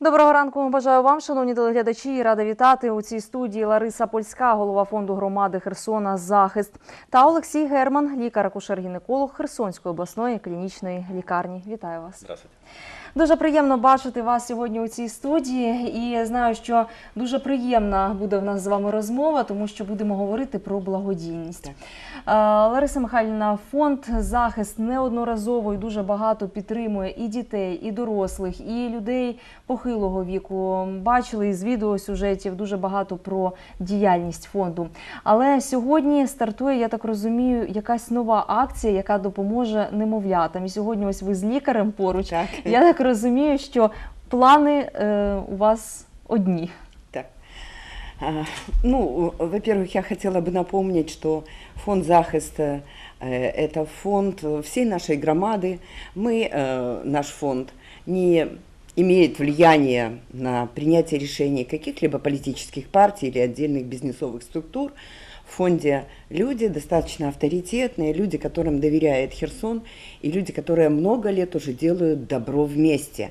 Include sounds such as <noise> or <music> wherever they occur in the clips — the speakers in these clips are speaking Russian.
Доброго ранку. Бажаю вам, шановні телеглядачі. і Рада вітати у цій студії Лариса Польська, голова фонду громади Херсона Захист та Олексій Герман, лікар-акушер-гінеколог Херсонської обласної клінічної лікарні. Вітаю вас. Здравствуйте. Дуже приємно бачити вас сьогодні у цій студії, і знаю, що дуже приємна буде в нас з вами розмова, тому що будемо говорити про благодійність. Е, Лариса Михайлівна, фонд захист неодноразово і дуже багато підтримує і дітей, і дорослих, і людей похилого віку. Бачили із відеосюжетів дуже багато про діяльність фонду. Але сьогодні стартує, я так розумію, якась нова акція, яка допоможе немовлятам. І сьогодні, ось ви з лікарем поруч. Так. Я так розумію, що плани е, у вас одні. Так. А, Ну, во-первых, я хотела бы напомнить, что фонд захиста э, это фонд всей нашей громады. Мы, э, наш фонд, не имеет влияния на принятие решений каких-либо политических партий или отдельных бизнесовых структур. В фонде люди достаточно авторитетные, люди, которым доверяет Херсон, и люди, которые много лет уже делают добро вместе.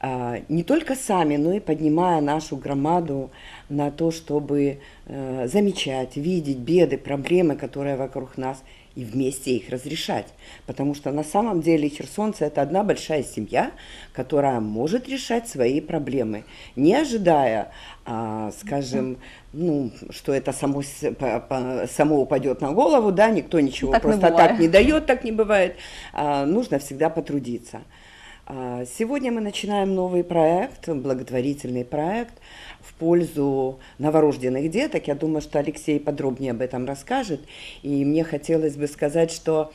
А, Не только сами, но и поднимая нашу громаду на то, чтобы э, замечать, видеть беды, проблемы, которые вокруг нас, и вместе их разрешать. Потому что на самом деле херсонцы – это одна большая семья, которая может решать свои проблемы, не ожидая, а, скажем, ну, что это само, само упадет на голову, да, никто ничего Так не просто бывает. так не дает, так не бывает. А, нужно всегда потрудиться. А, Сегодня мы начинаем новый проект, благотворительный проект в пользу новорожденных деток. Я думаю, что Алексей подробнее об этом расскажет. И мне хотелось бы сказать, что,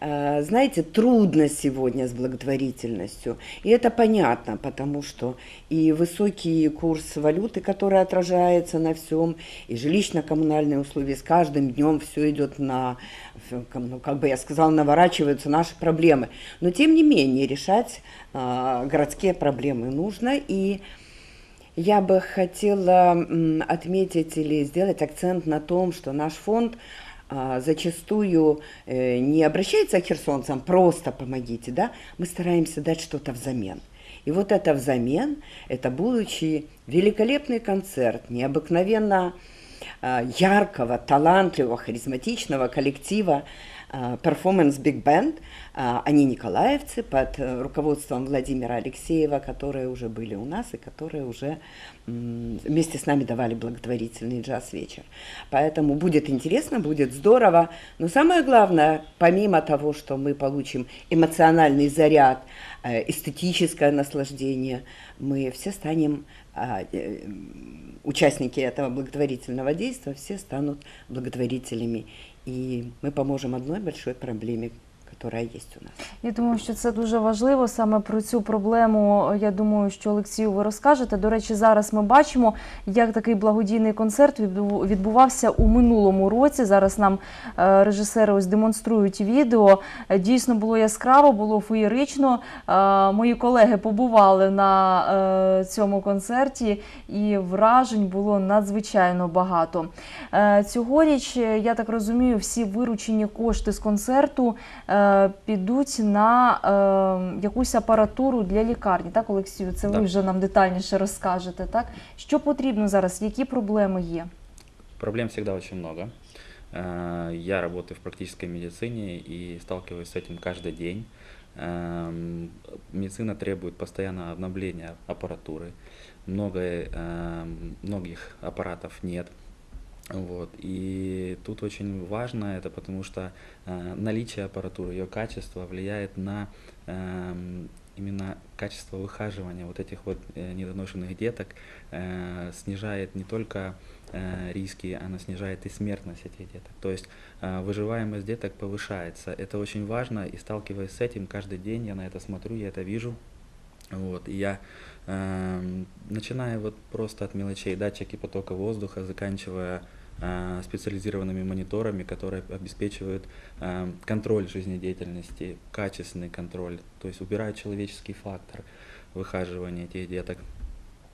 э, знаете, трудно сегодня с благотворительностью. И это понятно, потому что и высокий курс валюты, который отражается на всем, и жилищно-коммунальные условия, с каждым днем все идет на, ну, как бы я сказала, наворачиваются наши проблемы. Но тем не менее решать а, городские проблемы нужно. И я бы хотела отметить или сделать акцент на том, что наш фонд а, зачастую э, не обращается к херсонцам просто помогите, да, мы стараемся дать что-то взамен. И вот это взамен, это будучи великолепный концерт, необыкновенно а, яркого, талантливого, харизматичного коллектива а, Performance Big Band. А, Они николаевцы под э, руководством Владимира Алексеева, которые уже были у нас и которые уже вместе с нами давали благотворительный джаз-вечер. Поэтому будет интересно, будет здорово. Но самое главное, помимо того, что мы получим эмоциональный заряд, э, эстетическое наслаждение, мы все станем э, участники этого благотворительного действия, все станут благотворителями. И мы поможем одной большой проблеме, которая есть у нас. Я думаю, що це дуже важливо. Саме про цю проблему. Я думаю, що Олексію ви розкажете. До речі, зараз ми бачимо, як такий благодійний концерт відбу- відбувався у минулому році. Зараз нам е, режисери ось демонструють відео. Дійсно було яскраво, було феєрично. Е, Мої колеги побували на е, цьому концерті, і вражень було надзвичайно багато. Цьогоріч, я так розумію, всі виручені кошти з концерту підуть на е, якусь апаратуру для лікарні. Так, Олексію, це ви Так. вже нам детальніше розкажете. Так, що потрібно зараз? Які проблеми є? Проблем всегда очень много. Э, Я работаю в практической медицине и сталкиваюсь с этим каждый день. Эм, Медицина требует постоянного обновления аппаратуры. Много, эм, многих аппаратов нет. Вот. И тут очень важно это, потому что э, наличие аппаратуры, ее качество влияет на эм, именно качество выхаживания вот этих вот э, недоношенных деток, э, снижает не только э, риски, она снижает и смертность этих деток. То есть э, выживаемость деток повышается. Это очень важно, и сталкиваясь с этим каждый день, я на это смотрю, я это вижу. Вот, и я эм, начиная вот просто от мелочей, датчики потока воздуха, заканчивая э, специализированными мониторами, которые обеспечивают э, контроль жизнедеятельности, качественный контроль, то есть убирают человеческий фактор выхаживания этих деток.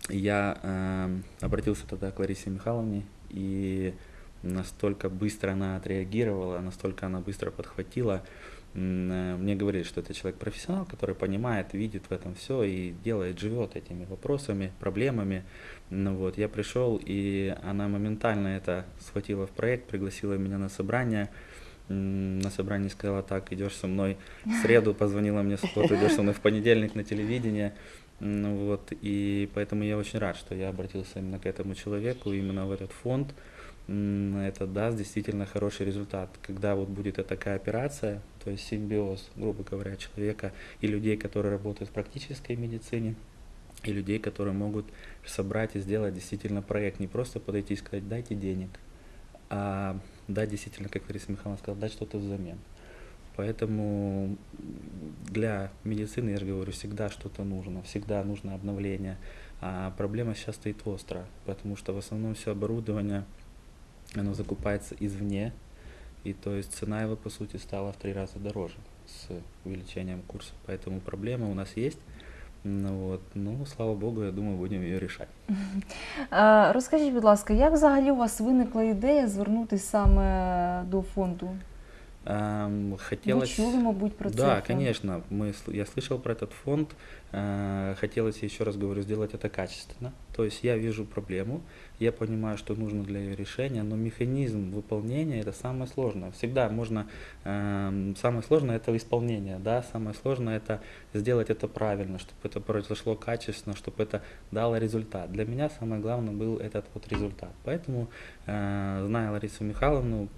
Я эм, обратился тогда к Ларисе Михайловне и настолько быстро она отреагировала, настолько она быстро подхватила. Э, Мне говорили, что это человек профессионал, который понимает, видит в этом все и делает, живет этими вопросами, проблемами. Ну вот, я пришел, и она моментально это схватила в проект, пригласила меня на собрание. На собрании сказала, так, идешь со мной в среду, позвонила мне в субботу, идешь со мной в понедельник на телевидение. Ну вот, и поэтому я очень рад, что я обратился именно к этому человеку, именно в этот фонд. Это даст действительно хороший результат. Когда вот будет такая операция, то есть симбиоз, грубо говоря, человека и людей, которые работают в практической медицине, и людей, которые могут собрать и сделать действительно проект, не просто подойти и сказать, дайте денег, а дать действительно, как Лариса Михайловна сказала, дать что-то взамен. Поэтому для медицины, я же говорю, всегда что-то нужно, всегда нужно обновление. А проблема сейчас стоит остро, потому что в основном все оборудование, оно закупается извне, и то есть цена его, по сути, стала в три раза дороже с увеличением курса. Поэтому проблема у нас есть. Ну, вот. ну, слава богу, я думаю, будем її рішати. <laughs> Е, Розкажіть, будь ласка, як взагалі у вас виникла ідея звернутися саме до фонду? Эм, Ви хотелось... чули, мабуть, про це? Да, фонд? конечно. Мы, сл- я слышал про этот фонд. Э, Хотелось, еще раз говорю, сделать это качественно. То есть я вижу проблему, я понимаю, что нужно для ее решения, но механизм выполнения это самое сложное. Всегда можно, эм, самое сложное это исполнение, да, самое сложное это сделать это правильно, чтобы это произошло качественно, чтобы это дало результат. Для меня самое главное был этот вот результат. Поэтому, э, зная Ларису Михайловну,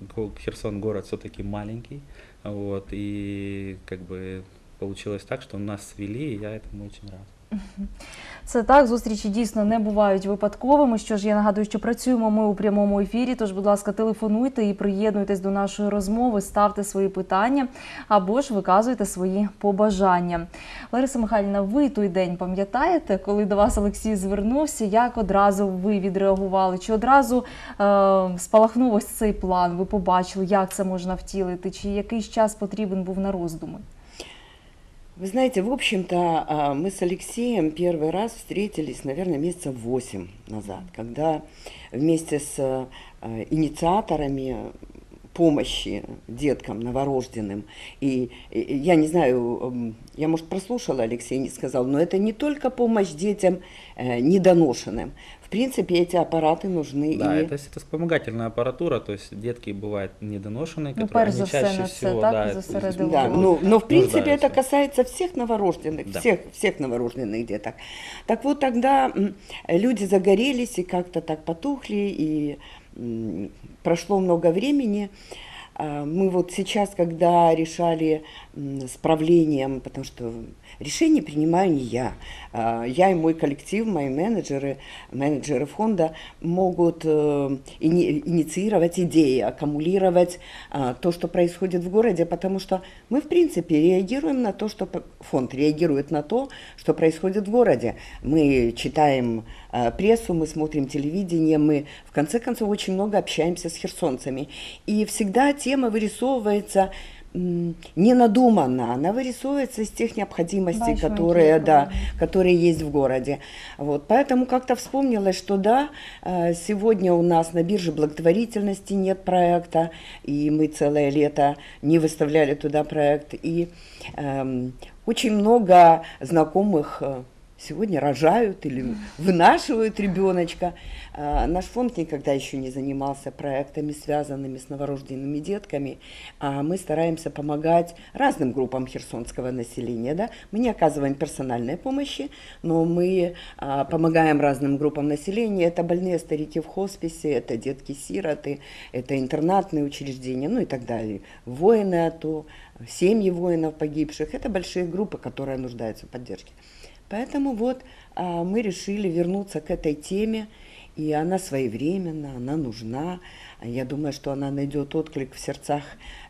Херсон город все-таки маленький, вот, и как бы получилось так, что нас свели, и я этому очень рад. Це так, зустрічі дійсно не бувають випадковими. Що ж, я нагадую, що працюємо ми у прямому ефірі. Тож, будь ласка, телефонуйте і приєднуйтесь до нашої розмови, ставте свої питання або ж виказуйте свої побажання. Лариса Михайлівна, ви той день пам'ятаєте, коли до вас Олексій звернувся? Як одразу ви відреагували? Чи одразу е, спалахнув ось цей план? Ви побачили, як це можна втілити? Чи якийсь час потрібен був на роздуми? Вы знаете, в общем-то, а, мы с Алексеем первый раз встретились, наверное, месяца восемь назад, когда вместе с а, инициаторами помощи деткам новорожденным. И, я не знаю, я, может, прослушала, Алексей не сказал, но это не только помощь детям э, недоношенным. В принципе, эти аппараты нужны Да, и это, это вспомогательная аппаратура, то есть детки бывают недоношенные, Ну, которые они чаще всего, так, да, Да, увагу. ну, но в принципе нуждаются. это касается всех новорожденных, Да. всех, всех новорожденных деток. Так вот тогда люди загорелись и как-то так потухли, и прошло много времени. А, Мы вот сейчас, когда решали с правлением, потому что решение принимаю не я, а, я и мой коллектив, мои менеджеры, менеджеры фонда могут э, ини- инициировать идеи, аккумулировать а, то, что происходит в городе, потому что мы, в принципе, реагируем на то, что фонд реагирует на то, что происходит в городе. Мы читаем а, прессу, мы смотрим телевидение, мы, в конце концов, очень много общаемся с херсонцами. И всегда тема вырисовывается не надуманно, она вырисовывается из тех необходимостей, Бачу, которые, да, которые есть в городе. Вот, поэтому как-то вспомнилось, что да, э, сегодня у нас на бирже благотворительности нет проекта, и мы целое лето не выставляли туда проект. И эм, очень много знакомых э, сегодня рожают или вынашивают ребеночка. А, Наш фонд никогда еще не занимался проектами, связанными с новорожденными детками, а мы стараемся помогать разным группам херсонского населения. Да? Мы не оказываем персональной помощи, но мы а, помогаем разным группам населения. Это больные старики в хосписе, это детки-сироты, это интернатные учреждения, ну и так далее. Воины АТО, семьи воинов погибших. Это большие группы, которые нуждаются в поддержке. Поэтому вот а, мы решили вернуться к этой теме, и она своевременна, она нужна. Я думаю, что она найдет отклик в сердцах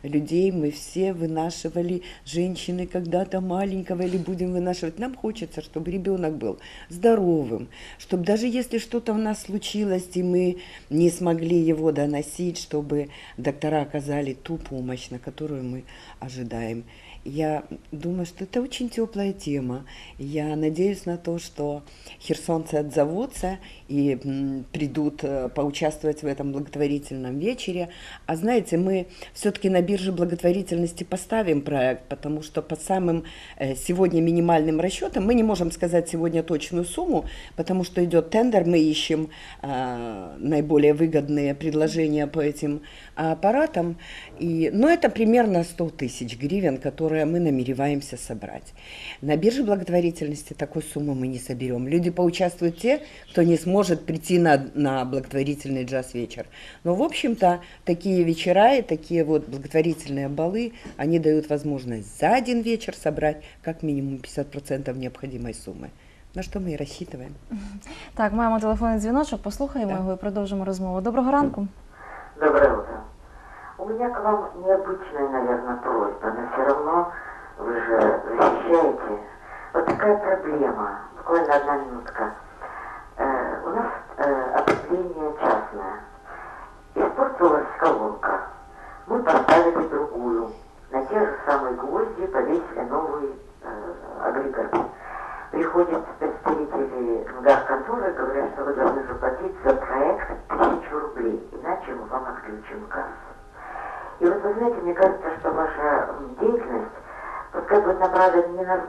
людей. Мы все вынашивали женщины когда-то маленького или будем вынашивать. Нам хочется, чтобы ребенок был здоровым, чтобы даже если что-то у нас случилось, и мы не смогли его доносить, чтобы доктора оказали ту помощь, на которую мы ожидаем. Я думаю, что это очень теплая тема. Я надеюсь на то, что херсонцы отзовутся и придут э, поучаствовать в этом благотворительном вечере. А знаете, мы все-таки на бирже благотворительности поставим проект, потому что по самым э, сегодня минимальным расчетам мы не можем сказать сегодня точную сумму, потому что идет тендер, мы ищем э, наиболее выгодные предложения по этим аппаратам. И, но это примерно 100 тысяч гривен, которые мы намереваемся собрать. На бирже благотворительности такой суммы мы не соберем. Люди поучаствуют те, кто не сможет прийти на, на благотворительный джаз-вечер. Но, в общем-то, такие вечера и такие вот благотворительные балы, они дают возможность за один вечер собрать как минимум 50% необходимой суммы. На что мы и рассчитываем. Так, маємо телефонний дзвіночок, послухаємо Так. його і продовжимо розмову. Доброго ранку. Доброе утро. У меня к вам необычная, наверное, просьба, но все равно вы же защищаете. Вот такая проблема, буквально одна минутка. Э, у нас э, отопление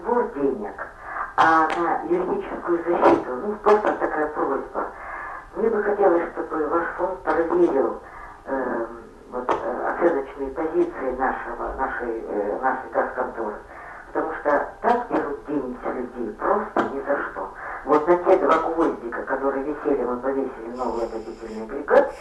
сбор денег, а на юридическую защиту. Ну, просто такая просьба. Мне бы хотелось, чтобы ваш фонд проверил э, вот, оценочные позиции нашего, нашей, э, нашей газконторы. Потому что так берут деньги с людей просто ни за что. Вот на те два гвоздика, которые висели, мы повесили новый отопительный агрегат,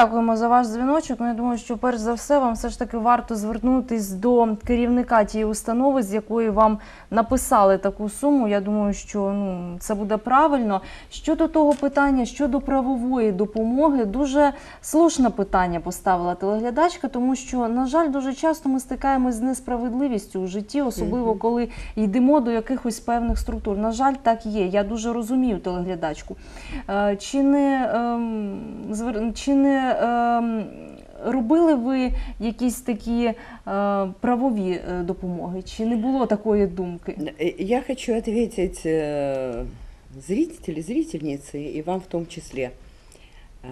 дякуємо за ваш дзвіночок. Ну, я думаю, що перш за все вам все ж таки варто звернутись до керівника тієї установи, з якої вам написали таку суму. Я думаю, що ну це буде правильно. Щодо того питання, щодо правової допомоги, дуже слушне питання поставила телеглядачка, тому що, на жаль, дуже часто ми стикаємось з несправедливістю у житті, особливо коли йдемо до якихось певних структур. На жаль, так є. Я дуже розумію телеглядачку. Е, Чи не, ем, чи не робили ви якісь такі е, правові е, допомоги? Чи не було такої думки? Э, Я хочу ответить э, зрителю, зрительнице и вам в том числе. А,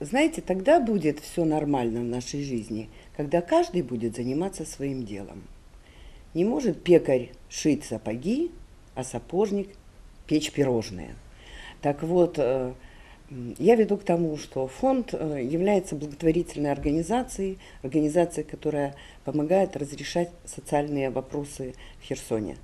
Знаете, тогда будет все нормально в нашей жизни, когда каждый будет заниматься своим делом. Не может пекарь шить сапоги, а сапожник печь пирожные. Так вот, э, м, я веду к тому, что фонд э, является благотворительной организацией, организацией, которая помогает разрешать социальные вопросы в Херсоне.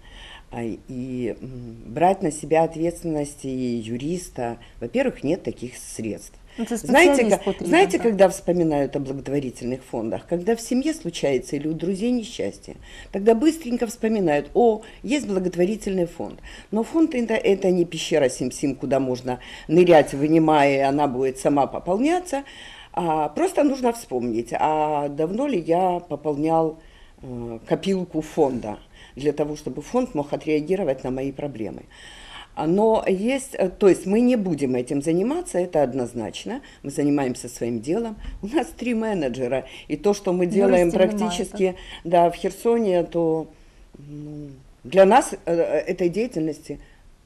А, И брать на себя ответственность и юриста, во-первых, нет таких средств. Ну, це Знаете, спеціаліст ка- потрібен, знаете, так. когда вспоминают о благотворительных фондах? Когда в семье случается или у друзей несчастье, тогда быстренько вспоминают, о, есть благотворительный фонд. Но фонд это, это не пещера Сим-Сим, куда можно нырять, вынимая, и она будет сама пополняться. А просто нужно вспомнить, а давно ли я пополнял э, копилку фонда для того, чтобы фонд мог отреагировать на мои проблемы. Но есть, э, то есть мы не будем этим заниматься, это однозначно. Мы занимаемся своим делом. У нас три менеджера, и то, что мы делаем Юристов немає, практически, да, в Херсоне, то ну, для нас э, этой деятельности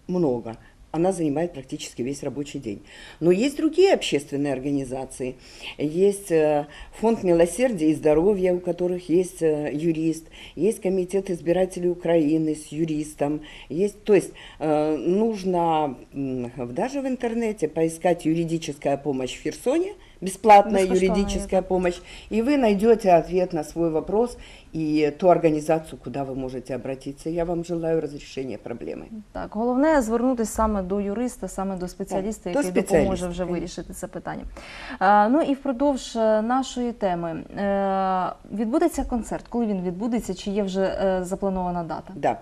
много. Она занимает практически весь рабочий день. Но есть другие общественные организации. Есть э, фонд милосердия и здоровья, у которых есть э, юрист. Есть комитет избирателей Украины с юристом. Есть, то есть э, нужно даже в интернете поискать юридическая помощь в Херсоне, бесплатная Бесплатная, юридическая помощь, и вы найдете ответ на свой вопрос и ту организацию, куда вы можете обратиться. Я вам желаю разрешения проблемы. Так, головне звернутися саме до юриста, саме до спеціаліста, Так, до який допоможе вже вирішити це питання. А, ну і впродовж е, нашої теми е, відбудеться концерт. Коли він відбудеться? Чи є вже е, запланована дата? Да.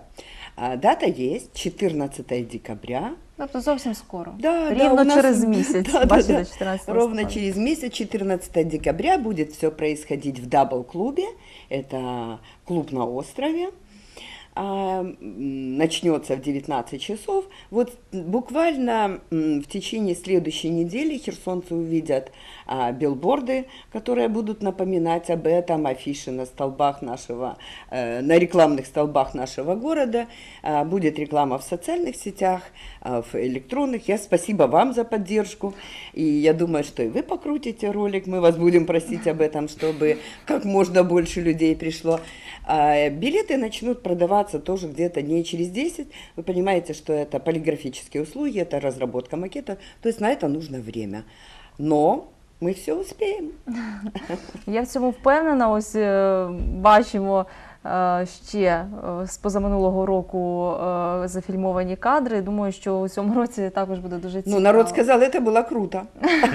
Дата есть 14 декабря Тобто зовсім скоро. Да, да, Рівно у нас- через <laughs> місяць. Да, да, Бачите, да. 14 Ровно через месяц, 14 декабря, будет все происходить в Дабл-клубе. Это клуб на острове. А, начнется в 19 часов. Вот буквально в течение следующей недели херсонцы увидят а, билборды, которые будут напоминать об этом, афиши на столбах нашего, э, на рекламных столбах нашего города. А, будет реклама в социальных сетях, а, в электронных. Я спасибо вам за поддержку. И я думаю, что и вы покрутите ролик. Мы вас будем просить об этом, чтобы как можно больше людей пришло. А билеты начнут продаваться тоже где-то дней через 10. Вы понимаете, что это полиграфические услуги, это разработка макета. То есть на это нужно время. Но мы все успеем. Я в цьому впевнена. Ось е, бачимо е, ще е, з позаминулого року е, зафільмовані кадри. Думаю, що у цьому році також буде дуже цікаво. Ну, народ сказал, это было круто.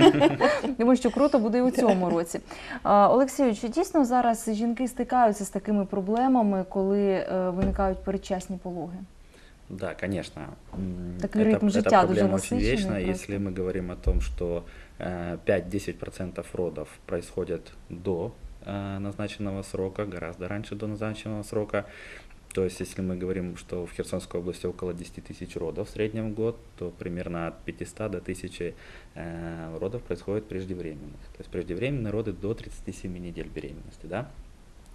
<laughs> Думаю, що круто буде і у цьому році. А, Олексію, чи дійсно зараз жінки стикаються з такими проблемами, коли е, виникають передчасні пологи? Да, конечно. М, Такой ритм життя эта дуже проблема очень насичений вечна. просто. Если мы говорим о том, что э, 5-10% родов происходят до э, назначенного срока, гораздо раньше до назначенного срока, то есть если мы говорим, что в Херсонской области около 10 тысяч родов в среднем в год, то примерно от 500 до 1000 э, родов происходит преждевременных. То есть преждевременные роды до 37 недель беременности, да?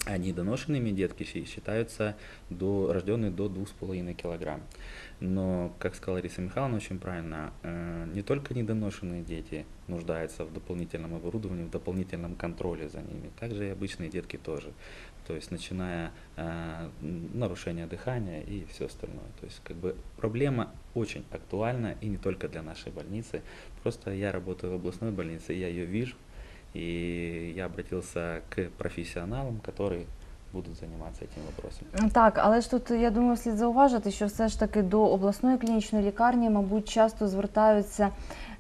А недоношенными детки считаются до, рожденные до 2,5 килограмм. Но, как сказала Риса Михайловна очень правильно, э, не только недоношенные дети нуждаются в дополнительном оборудовании, в дополнительном контроле за ними, также и обычные детки тоже. То есть начиная э, нарушение дыхания и все остальное. То есть как бы проблема очень актуальна и не только для нашей больницы. Просто я работаю в областной больнице, я ее вижу, и я обратился к профессионалам, которые будут заниматься этим вопросом. Так, але ж тут я думаю, слід зауважити, що все ж таки до обласної клінічної лікарні, мабуть, часто звертаються.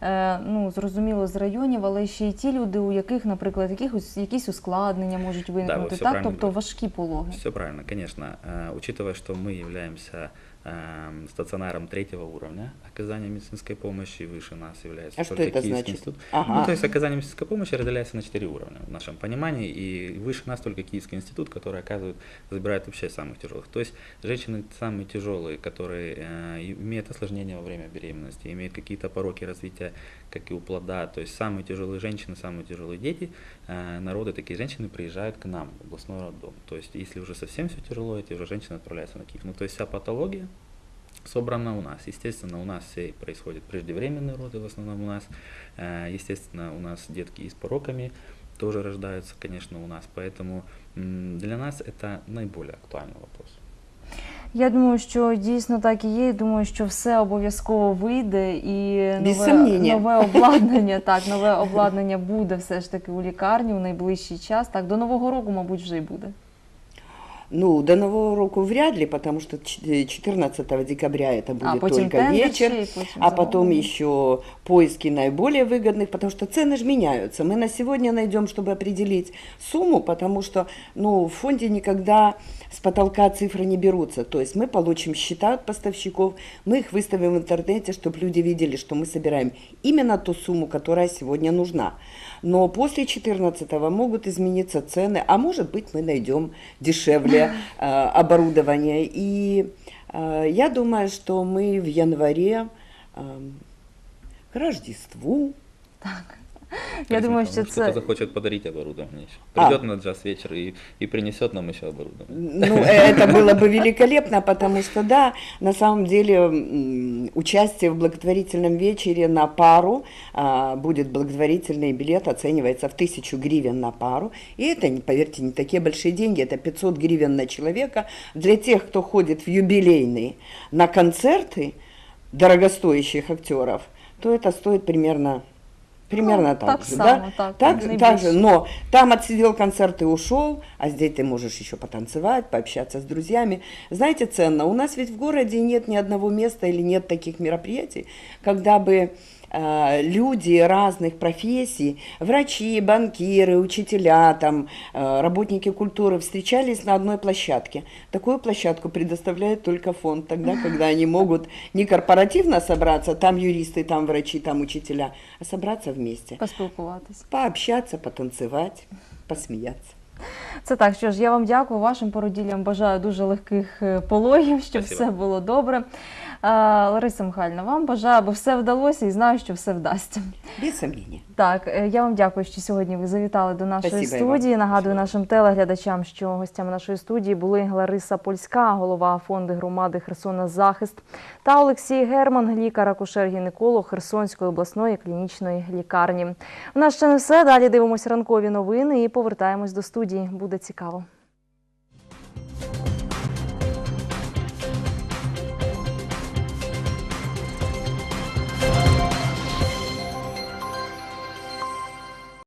е, Ну, зрозуміло, з районів, але ще й ті люди, у яких, наприклад, якихось якісь ускладнення можуть ви виникнути, все так, правильно тобто говорите. важкі пологи. Все правильно, конечно. Э, Учитывая, что мы являемся эм, стационаром третьего уровня оказания медицинской помощи, выше нас является А что только это Киевский значит? институт. Ага. Ну, то есть оказание медицинской помощи разделяется на четыре уровня в нашем понимании, и выше нас только Киевский институт, который оказывает, забирает вообще самых тяжелых. То есть женщины самые тяжелые, которые э, имеют осложнения во время беременности, имеют какие-то пороки развития, как и у плода, то есть самые тяжелые женщины, самые тяжелые дети, э, народы такие женщины приезжают к нам в областной роддом. То есть если уже совсем все тяжело, эти уже женщины отправляются на Киев. Ну, то есть вся патология собрана у нас. Естественно, у нас все происходят преждевременные роды, в основном у нас. Э, Естественно, у нас детки и с пороками тоже рождаются, конечно, у нас. Поэтому м, для нас это наиболее актуальный вопрос. Я думаю, що дійсно так і є. і Думаю, що все обов'язково вийде і Без нове, сомнення. нове обладнання. Так, нове обладнання буде <laughs> все ж таки у лікарні у найближчий час. Так, до нового року, мабуть, вже й буде. Ну, до Нового року вряд ли, потому что ч- 14 декабря это будет а потім только тендер вечер. ще, і потім А потом замовлення. еще поиски наиболее выгодных, потому что цены же меняются. Мы на сегодня найдем, чтобы определить сумму, потому что ну, в фонде никогда с потолка цифры не берутся. То есть мы получим счета от поставщиков, мы их выставим в интернете, чтобы люди видели, что мы собираем именно ту сумму, которая сегодня нужна. Но после 14 могут измениться цены, а может быть мы найдем дешевле <laughs> э, оборудование. И э, я думаю, что мы в январе эм, к Рождеству. Я думаю, що Может, кто-то це захочет подарить оборудование еще. А. Придет на джаз вечер и, и принесет нам еще оборудование. Ну, это было бы великолепно, потому что, да, на самом деле участие в благотворительном вечере на пару, а, будет благотворительный билет, оценивается в тысячу гривен на пару. И это, поверьте, не такие большие деньги, это 500 гривен на человека. Для тех, кто ходит в юбилейный на концерты дорогостоящих актеров, то это стоит примерно Примерно Ну, так, так же, само, да? так, так, так же, но там отсидел концерт и ушел, а здесь ты можешь еще потанцевать, пообщаться с друзьями. Знаете, ценно, у нас ведь в городе нет ни одного места или нет таких мероприятий, когда бы люди разных профессий, врачи, банкиры, учителя, там, э, работники культуры встречались на одной площадке. Такую площадку предоставляет только фонд, тогда, когда они могут не корпоративно собраться, там юристы, там врачи, там учителя, а собраться вместе, Поспілкуватись. пообщаться, потанцевать, посмеяться. Це так. Що ж, я вам дякую. Вашим породіллям бажаю дуже легких е, пологів, щоб Спасибо. все було добре. Лариса Михайлівна, вам бажаю, аби все вдалося і знаю, що все вдасться. Без сомнения. Так, е, я вам дякую, що сьогодні ви завітали до нашої Спасибо, студії. Нагадую Спасибо. нашим телеглядачам, що гостями нашої студії були Лариса Польська, голова фонду громади Херсона Захист, та Олексій Герман, лікар-акушер-гінеколог Херсонської обласної клінічної лікарні. У нас ще не все. Далі дивимося ранкові новини і повертаємось до студії. Буде цікаво.